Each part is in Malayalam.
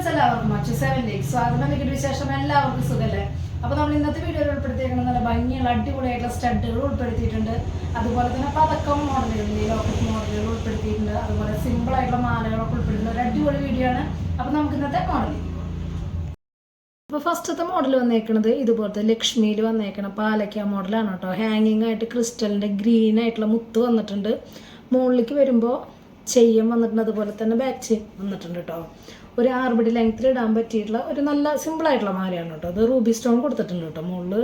ഫ്രണ്ട്സ് എല്ലാവർക്കും അച്ഛൻ സെവൻ ഡേക്ക് സ്വാഗതം അല്ലെങ്കിൽ വിശേഷം എല്ലാവർക്കും സുഖല്ലേ? അപ്പോൾ നമ്മൾ ഇന്നത്തെ വീഡിയോയിൽ ഉൾപ്പെടുത്തിയിരിക്കുന്ന നല്ല ഭംഗിയുള്ള അടിപൊളിയായിട്ടുള്ള സ്റ്റഡുകൾ ഉൾപ്പെടുത്തിയിട്ടുണ്ട്. അതുപോലെ തന്നെ പതക്കം മോഡലുകൾ ലോക്കറ്റ് മോഡലുകൾ ഉൾപ്പെടുത്തിയിട്ടുണ്ട്. അതുപോലെ സിമ്പിൾ ആയിട്ടുള്ള മാലകളൊക്കെ ഉൾപ്പെടുത്തുന്ന ഒരു അടിപൊളി വീഡിയോ ആണ്. അപ്പോൾ നമുക്ക് ഇന്നത്തെ മോഡൽ അപ്പോൾ ഫസ്റ്റത്തെ മോഡൽ വന്നേക്കുന്നത് ഇതുപോലത്തെ ലക്ഷ്മിയിൽ വന്നേക്കണ പാലക്ക മോഡലാണ് കേട്ടോ. ഹാങ്ങിങ് ആയിട്ട് ക്രിസ്റ്റലിന്റെ ഗ്രീൻ ആയിട്ടുള്ള മുത്ത് വന്നിട്ടുണ്ട്. മുകളിലേക്ക് വരുമ്പോൾ ചെയ്യം വന്നിട്ടുണ്ട്. അതുപോലെ തന്നെ ബാക്ക് വന്നിട്ടുണ്ട് കേട്ടോ. ഒരു ആറുപടി ലെങ്ത്തിൽ ഇടാൻ പറ്റിയിട്ടുള്ള ഒരു നല്ല സിമ്പിളായിട്ടുള്ള മാലയാണ് കേട്ടോ. അത് റൂബി സ്റ്റോൺ കൊടുത്തിട്ടുണ്ട് കേട്ടോ മുകളിൽ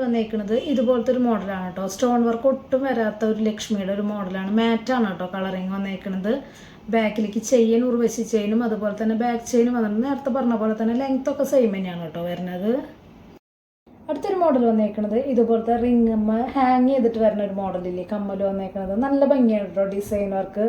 വന്നേക്കുന്നത് ഇതുപോലത്തെ ഒരു മോഡലാണ് കേട്ടോ. സ്റ്റോൺ വർക്ക് ഒട്ടും വരാത്ത ഒരു ലക്ഷ്മിയുടെ ഒരു മോഡലാണ് മാറ്റാണ് കേട്ടോ കളറിങ് വന്നേക്കുന്നത് ബാക്കിലേക്ക് ചെയിൻ ഉർവശി ചെയിനും അതുപോലെ തന്നെ ബാക്ക് ചെയിനും വന്നിട്ട് നേരത്തെ പറഞ്ഞ പോലെ തന്നെ ലെങ്ത് ഒക്കെ സെയിം തന്നെയാണ് കേട്ടോ വരുന്നത്. അടുത്തൊരു മോഡൽ വന്നേക്കുന്നത് ഇതുപോലത്തെ റിങ്ങമ്മ ഹാങ് ചെയ്തിട്ട് വരുന്ന ഒരു മോഡലില്ലേ കമ്മൽ വന്നേക്കുന്നത് നല്ല ഭംഗിയാണ് കേട്ടോ ഡിസൈൻ വർക്ക്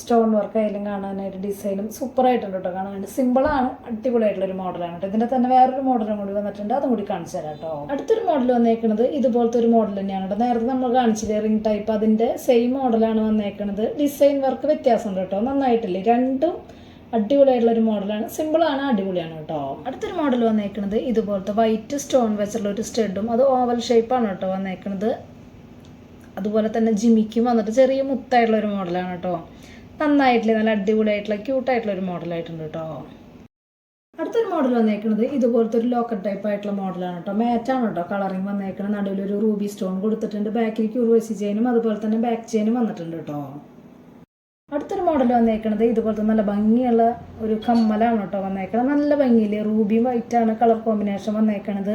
സ്റ്റോൺ വർക്ക് ആയാലും കാണാനായിട്ട് ഡിസൈനും സൂപ്പറായിട്ടുണ്ട് കേട്ടോ. കാണാനായിട്ട് സിമ്പിളാണ് അടിപൊളിയായിട്ടുള്ള ഒരു മോഡലാണ്. കേട്ടോ ഇതിന്റെ തന്നെ വേറൊരു മോഡലും കൂടി വന്നിട്ടുണ്ട് അതും കൂടി കാണിച്ചു തരാം കേട്ടോ. അടുത്തൊരു മോഡൽ വന്നേക്കുന്നത് ഇതുപോലത്തെ ഒരു മോഡൽ തന്നെയാണ് കേട്ടോ. നേരത്തെ നമ്മൾ കാണിച്ചില്ലേ റിംഗ് ടൈപ്പ് അതിന്റെ സെയിം മോഡലാണ് വന്നേക്കുന്നത് ഡിസൈൻ വർക്ക് വ്യത്യാസമുണ്ട് കേട്ടോ. നന്നായിട്ടില്ലേ? രണ്ടും അടിപൊളിയായിട്ടുള്ള ഒരു മോഡലാണ്. സിമ്പിളാണ് അടിപൊളിയാണ് കേട്ടോ. അടുത്തൊരു മോഡൽ വന്നേക്കുന്നത് ഇതുപോലത്തെ വൈറ്റ് സ്റ്റോൺ വെച്ചുള്ള ഒരു സ്റ്റെഡും അത് ഓവൽ ഷേപ്പാണ് കേട്ടോ വന്നേക്കുന്നത് അതുപോലെ തന്നെ ജിമിക്കും വന്നിട്ട് ചെറിയ മുത്തായിട്ടുള്ള ഒരു മോഡലാണ് കേട്ടോ. നന്നായിട്ടില്ല നല്ല അടിപൊളിയായിട്ടുള്ള ക്യൂട്ടായിട്ടുള്ള ഒരു മോഡലായിട്ടുണ്ട് കേട്ടോ അടുത്തൊരു മോഡൽ വന്നേക്കുന്നത് ഇതുപോലത്തെ ഒരു ലോക്കറ്റ് ടൈപ്പ് ആയിട്ടുള്ള മോഡലാണ് കേട്ടോ മാറ്റാണ് കേട്ടോ കളറിങ് വന്നേക്കുന്നത് നടുവിൽ ഒരു റൂബി സ്റ്റോൺ കൊടുത്തിട്ടുണ്ട്. ബാക്കിലേക്ക് ഉറുവശി ചെയിനും അതുപോലെ തന്നെ ബാക്ക് ചെയിനും വന്നിട്ടുണ്ട് കേട്ടോ അടുത്തൊരു മോഡൽ വന്നേക്കുന്നത് ഇതുപോലത്തെ നല്ല ഭംഗിയുള്ള ഒരു കമ്മലാണ് കേട്ടോ വന്നേക്കണത്. നല്ല ഭംഗിയിൽ റൂബിയും വൈറ്റാണ് കളർ കോമ്പിനേഷൻ വന്നേക്കണത്.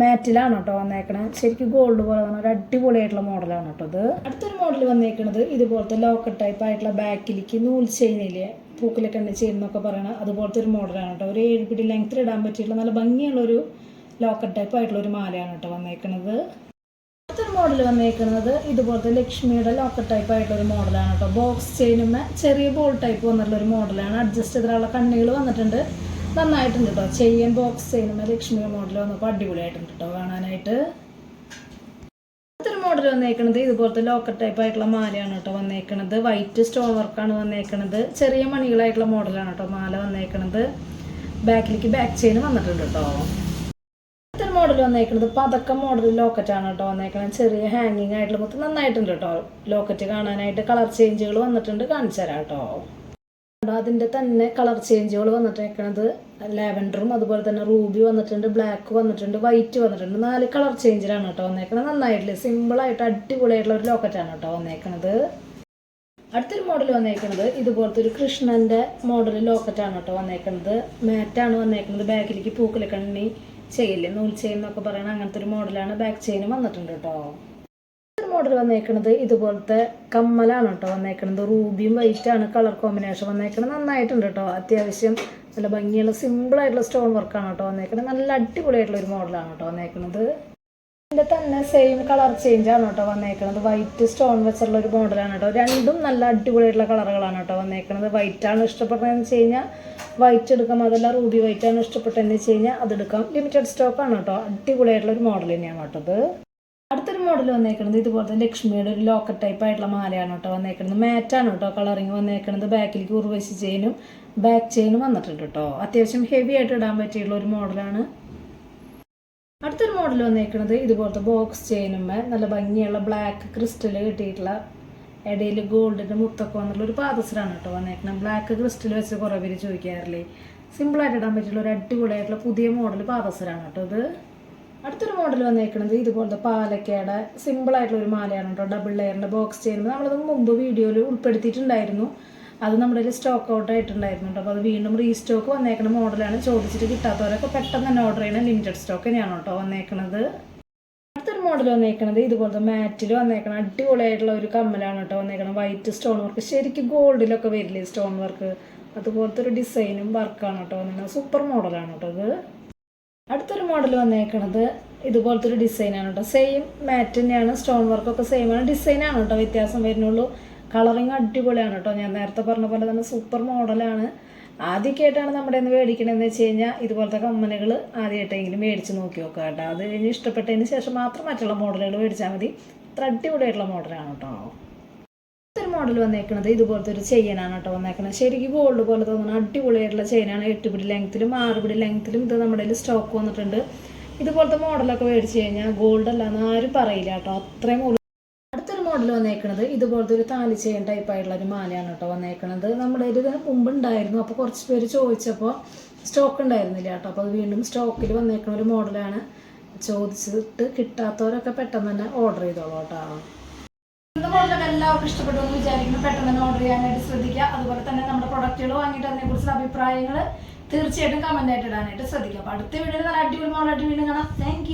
മാറ്റിലാണ് കേട്ടോ വന്നേക്കണത് ശരിക്കും ഗോൾഡ് പോലെ തന്നെ ഒരു അടിപൊളിയായിട്ടുള്ള മോഡലാണ് കേട്ടോ ഇത്. അടുത്തൊരു മോഡൽ വന്നേക്കണത് ഇതുപോലത്തെ ലോക്കറ്റ് ടൈപ്പ് ആയിട്ടുള്ള ബാക്കിലേക്ക് നൂൽ ചെയ്യുന്നില്ലേ പൂക്കിലൊക്കെ ഉണ്ട് ചെയ്യുന്നൊക്കെ പറയണ അതുപോലത്തെ ഒരു മോഡലാണ് കേട്ടോ. ഒരു ഏഴ് പിടി ലെങ്ത്തിൽ ഇടാൻ പറ്റിയിട്ടുള്ള നല്ല ഭംഗിയുള്ള ഒരു ലോക്കറ്റ് ടൈപ്പ് ആയിട്ടുള്ള ഒരു മാലയാണ് കേട്ടോ വന്നേക്കണത്. അടുത്തൊരു മോഡൽ വന്നേക്കുന്നത് ഇതുപോലത്തെ ലക്ഷ്മിയുടെ ലോക്കർ ടൈപ്പ് ആയിട്ടുള്ള ഒരു മോഡലാണ് കേട്ടോ. ബോക്സ് ചെയിനുമ്മ ചെറിയ ബോൾ ടൈപ്പ് വന്നിട്ടുള്ള ഒരു മോഡലാണ് അഡ്ജസ്റ്റ് ചെയ്തിട്ടുള്ള കണ്ണികൾ വന്നിട്ടുണ്ട്. നന്നായിട്ടുണ്ട് കേട്ടോ ചെയിൻ ബോക്സ് ചെയിനുമേ ലക്ഷ്മി മോഡൽ വന്നപ്പോൾ അടിപൊളിയായിട്ടുണ്ട് കേട്ടോ കാണാനായിട്ട്. അടുത്തൊരു മോഡൽ വന്നേക്കണത് ഇതുപോലത്തെ ലോക്കർ ടൈപ്പ് ആയിട്ടുള്ള മാലയാണ് കേട്ടോ വന്നേക്കണത്. വൈറ്റ് സ്റ്റോൺ വർക്കാണ് വന്നേക്കണത്. ചെറിയ മണികളായിട്ടുള്ള മോഡലാണ് കേട്ടോ മാല വന്നേക്കണത്. ബാക്കിലേക്ക് ബാക്ക് ചെയിൻ വന്നിട്ടുണ്ട് കേട്ടോ അടുത്തൊരു മോഡൽ വന്നേക്കുന്നത് പതക്കം മോഡൽ ലോക്കറ്റ് ആണ് കേട്ടോ വന്നേക്കുന്നത് ചെറിയ ഹാങ്ങിങ് ആയിട്ടുള്ള മൊത്തം നന്നായിട്ടുണ്ട് കേട്ടോ ലോക്കറ്റ് കാണാനായിട്ട് കളർ ചേഞ്ചുകൾ വന്നിട്ടുണ്ട്. കാണിച്ചു തരാം കേട്ടോ അതിന്റെ തന്നെ കളർ ചേഞ്ചുകൾ വന്നിട്ടേക്കണത് ലാവൻഡറും അതുപോലെ തന്നെ റൂബി വന്നിട്ടുണ്ട് ബ്ലാക്ക് വന്നിട്ടുണ്ട് വൈറ്റ് വന്നിട്ടുണ്ട്. നാല് കളർ ചേഞ്ചിലാണ് കേട്ടോ വന്നേക്കുന്നത് നന്നായിട്ടില്ലേ? സിമ്പിളായിട്ട് അടിപൊളിയായിട്ടുള്ള ഒരു ലോക്കറ്റാണ് കേട്ടോ വന്നേക്കുന്നത് അടുത്തൊരു മോഡൽ വന്നേക്കുന്നത് ഇതുപോലത്തെ ഒരു കൃഷ്ണന്റെ മോഡൽ ലോക്കറ്റാണ് കേട്ടോ വന്നേക്കുന്നത് മാറ്റാണ് വന്നേക്കുന്നത് ബാക്കിലേക്ക് പൂക്കലൊക്കെ എണ്ണി ചെയ്യില്ലേ നൂൽ ചെയിൻ എന്നൊക്കെ പറയുന്ന അങ്ങനത്തെ ഒരു മോഡലാണ് ബാക്ക് ചെയിനും വന്നിട്ടുണ്ട് കേട്ടോ. മോഡൽ വന്നേക്കുന്നത് ഇതുപോലത്തെ കമ്മലാണ് കേട്ടോ വന്നേക്കുന്നത് റൂബിയും വൈറ്റാണ് കളർ കോമ്പിനേഷൻ വന്നേക്കുന്നത് നന്നായിട്ടുണ്ട് കേട്ടോ അത്യാവശ്യം നല്ല ഭംഗിയുള്ള സിമ്പിളായിട്ടുള്ള സ്റ്റോൺ വർക്കാണ് കേട്ടോ വന്നേക്കുന്നത് നല്ല അടിപൊളിയായിട്ടുള്ള ഒരു മോഡലാണ് കേട്ടോ വന്നേക്കുന്നത് ഇതിന്റെ തന്നെ സെയിം കളർ ചേഞ്ച് ആണ് കേട്ടോ വന്നേക്കുന്നത് വൈറ്റ് സ്റ്റോൺ വെച്ചുള്ള ഒരു മോഡലാണ് കേട്ടോ രണ്ടും നല്ല അടിപൊളിയായിട്ടുള്ള കളറുകളാണ് കേട്ടോ വന്നേക്കുന്നത് വൈറ്റാണ് ഇഷ്ടപ്പെട്ടതെന്ന് വെച്ച് കഴിഞ്ഞാൽ വൈറ്റ് എടുക്കാം. അതല്ല റൂബി വൈറ്റാണ് ഇഷ്ടപ്പെട്ടതെന്ന് വെച്ച് കഴിഞ്ഞാൽ അതെടുക്കാം ലിമിറ്റഡ് സ്റ്റോക്കാണ് കേട്ടോ അടിപൊളിയായിട്ടുള്ള ഒരു മോഡൽ തന്നെയാണ് കേട്ടോ ഇത്. അടുത്തൊരു മോഡൽ വന്നേക്കുന്നത് ഇതുപോലത്തെ ലക്ഷ്മിയുടെ ഒരു ലോക്കറ്റ് ടൈപ്പ് ആയിട്ടുള്ള മാലയാണ് കേട്ടോ വന്നേക്കുന്നത് മാറ്റാണ് കേട്ടോ കളറിങ് വന്നേക്കുന്നത് ബാക്കിലേക്ക് ഉറവശി ചെയിനും ബാക്ക് ചെയിനും വന്നിട്ടുണ്ട് കേട്ടോ. അത്യാവശ്യം ഹെവി ആയിട്ട് ഇടാൻ പറ്റിയുള്ള ഒരു മോഡലാണ് അടുത്തൊരു മോഡൽ വന്നേക്കുന്നത് ഇതുപോലത്തെ ബോക്സ് ചെയിനുമ്മേ നല്ല ഭംഗിയുള്ള ബ്ലാക്ക് ക്രിസ്റ്റൽ കിട്ടിയിട്ടുള്ള ഇടയിൽ ഗോൾഡിന്റെ മുത്തൊക്കെ വന്നിട്ടുള്ള ഒരു പാദസരാണ് കേട്ടോ വന്നേക്കുന്നത് ബ്ലാക്ക് ക്രിസ്റ്റൽ വെച്ച് കുറേ പേര് ചോദിക്കാറില്ലേ? സിമ്പിളായിട്ട് ഇടാൻ പറ്റിയുള്ള ഒരു അടിപൊളിയായിട്ടുള്ള പുതിയ മോഡൽ പാദസരാണ് കേട്ടോ ഇത്. അടുത്തൊരു മോഡൽ വന്നേക്കുന്നത് ഇതുപോലത്തെ പാലക്കയുടെ സിമ്പിളായിട്ടുള്ള ഒരു മാലയാണ് കേട്ടോ ഡബിൾ ലെയറിന്റെ ബോക്സ് ചെയ്യുമ്പോൾ നമ്മളത് മുമ്പ് വീഡിയോയിൽ ഉൾപ്പെടുത്തിയിട്ടുണ്ടായിരുന്നു. അത് നമ്മുടെ കയ്യിൽ സ്റ്റോക്ക് ഔട്ട് ആയിട്ടുണ്ടായിരുന്നു കേട്ടോ അപ്പോൾ അത് വീണ്ടും റീസ്റ്റോക്ക് വന്നേക്കുന്ന മോഡലാണ് ചോദിച്ചിട്ട് കിട്ടാത്തവരൊക്കെ പെട്ടെന്ന് തന്നെ ഓർഡർ ചെയ്യുന്ന ലിമിറ്റഡ് സ്റ്റോക്ക് തന്നെയാണ് കേട്ടോ വന്നേക്കുന്നത് അടുത്തൊരു മോഡൽ വന്നേക്കുന്നത് ഇതുപോലത്തെ മാറ്റിൽ വന്നേക്കണ അടിപൊളിയായിട്ടുള്ള ഒരു കമ്മലാണ് കേട്ടോ വന്നേക്കണം വൈറ്റ് സ്റ്റോൺ വർക്ക് ശരിക്കും ഗോൾഡിലൊക്കെ വരില്ലേ സ്റ്റോൺ വർക്ക് അതുപോലത്തെ ഒരു ഡിസൈനും വർക്കാണ് കേട്ടോ വന്നേക്കുന്നത് സൂപ്പർ മോഡലാണ് കേട്ടോ ഇത്. മോഡൽ വന്നേക്കണത് ഇതുപോലത്തെ ഒരു ഡിസൈനാണ് കേട്ടോ സെയിം മാറ്റ് തന്നെയാണ് സ്റ്റോൺ വർക്കൊക്കെ സെയിം ആണ്. ഡിസൈനാണ് കേട്ടോ വ്യത്യാസം വരുന്നുള്ളൂ. കളറിങ് അടിപൊളിയാണ് കേട്ടോ ഞാൻ നേരത്തെ പറഞ്ഞ പോലെ തന്നെ സൂപ്പർ മോഡലാണ് ആദ്യമൊക്കെയായിട്ടാണ് നമ്മുടെ ഇന്ന് മേടിക്കണമെന്ന് വെച്ച് കഴിഞ്ഞാൽ ഇതുപോലത്തെ കമ്മലുകൾ ആദ്യമായിട്ടെങ്കിലും മേടിച്ച് നോക്കി നോക്കുക കേട്ടോ അത് കഴിഞ്ഞ് ഇഷ്ടപ്പെട്ടതിന് ശേഷം മാത്രം മറ്റുള്ള മോഡലുകൾ മേടിച്ചാൽ മതി. ഇത്ര അടിപൊളിയായിട്ടുള്ള മോഡലാണ് കേട്ടോ ഒരു മോഡൽ വന്നേക്കണത്. ഇതുപോലത്തെ ഒരു ചെയിനാണ് കേട്ടോ വന്നേക്കുന്നത് ശരിക്കും ഗോൾഡ് പോലെ തോന്നുന്ന അടിപൊളിയായിട്ടുള്ള ചെയിനാണ്. എട്ട് പിടി ലെങ്ത്തിലും ആറ് പിടി ലെങ്ത്തിലും ഇത് നമ്മുടെ കയ്യിൽ സ്റ്റോക്ക് വന്നിട്ടുണ്ട്. ഇതുപോലത്തെ മോഡലൊക്കെ മേടിച്ച് കഴിഞ്ഞാൽ ഗോൾഡ് അല്ല എന്ന് ആരും പറയില്ല കേട്ടോ. അത്രയും അടുത്തൊരു മോഡൽ വന്നേക്കണത് ഇതുപോലത്തെ ഒരു താലി ചെയിൻ ടൈപ്പ് ആയിട്ടുള്ള ഒരു മാലയാണ് കേട്ടോ വന്നേക്കണത്. നമ്മുടെ ഇത് മുമ്പ് ഉണ്ടായിരുന്നു അപ്പോൾ കുറച്ച് പേര് ചോദിച്ചപ്പോൾ സ്റ്റോക്ക് ഉണ്ടായിരുന്നില്ല കേട്ടോ. അപ്പോൾ അത് വീണ്ടും സ്റ്റോക്കിൽ വന്നേക്കുന്ന ഒരു മോഡലാണ് ചോദിച്ചിട്ട് കിട്ടാത്തവരൊക്കെ പെട്ടെന്ന് തന്നെ ഓർഡർ ചെയ്തോളൂ കേട്ടോ. മോഡലൊക്കെ എല്ലാവർക്കും ഇഷ്ടപ്പെട്ടു എന്ന് വിചാരിക്കുന്നു. പെട്ടെന്ന് തന്നെ ഓർഡർ ചെയ്യാനായിട്ട് ശ്രദ്ധിക്കുക. അതുപോലെ തന്നെ നമ്മുടെ പ്രൊഡക്റ്റുകൾ വാങ്ങിയിട്ട് അതിനെക്കുറിച്ചുള്ള അഭിപ്രായങ്ങൾ തീർച്ചയായിട്ടും കമന്റ് ആയിട്ട് ഇടാനായിട്ട് ശ്രദ്ധിക്കുക. അപ്പോൾ അടുത്ത വീഡിയോയിൽ നല്ല അടിപൊളി മോളായിട്ട് വീണ്ടും കാണാം. താങ്ക്